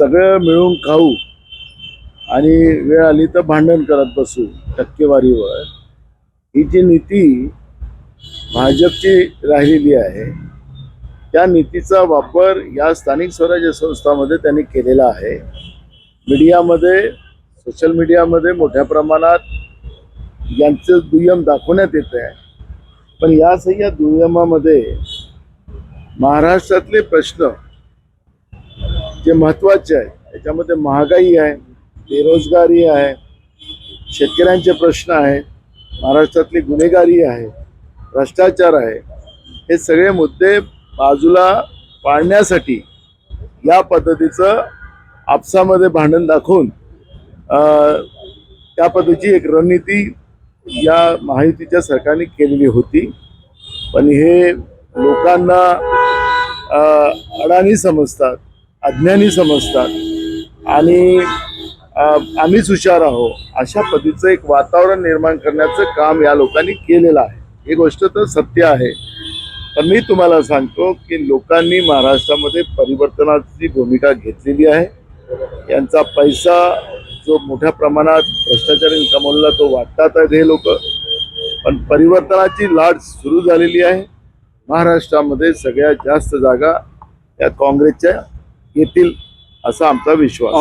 सगळं मिळून खाऊ आणि वेळ आली तर भांडण करत बसू टक्केवारीवर. ही जी नीती भाजपची राहिलेली आहे त्या नीतीचा वापर या स्थानिक स्वराज्य संस्थामध्ये त्यांनी केलेला आहे. मीडियामध्ये सोशल मीडियामध्ये मोठ्या प्रमाणात यांचं दुय्यम दाखवण्यात येत आहे. पण या सगळ्या दुय्यमामध्ये महाराष्ट्रातले प्रश्न जे महत्त्वाचे आहे त्याच्यामध्ये महागाई आहे बेरोजगारी आहे शेतकऱ्यांचे प्रश्न आहेत महाराष्ट्रातली गुन्हेगारी आहे भ्रष्टाचार आहे हे सगळे मुद्दे बाजूला पाळण्यासाठी या पद्धतीचं आपसामध्ये भांडण दाखवून त्या पद्धतीची एक रणनीती या महायुतीच्या सरकारने केलेली होती. पण हे लोकांना अडाणी समजतात. अज्ञानी समजतात. आणि आम्हीच हुशार आहोत. अशा पद्धतीचं एक वातावरण निर्माण करण्याचं काम या लोकांनी केलेलं आहे. ही गोष्ट तर सत्य आहे. पण मी तुम्हाला सांगतो की लोकांनी महाराष्ट्रामध्ये परिवर्तनाची भूमिका घेतलेली आहे. यांचा पैसा जो मोठ्या प्रमाणात भ्रष्टाचारी कमवला तो वाटतात आहेत हे लोक. पण परिवर्तनाची लाट सुरू झालेली आहे. महाराष्ट्रामध्ये सगळ्यात जास्त जागा या काँग्रेसच्या येतील असा आमचा विश्वास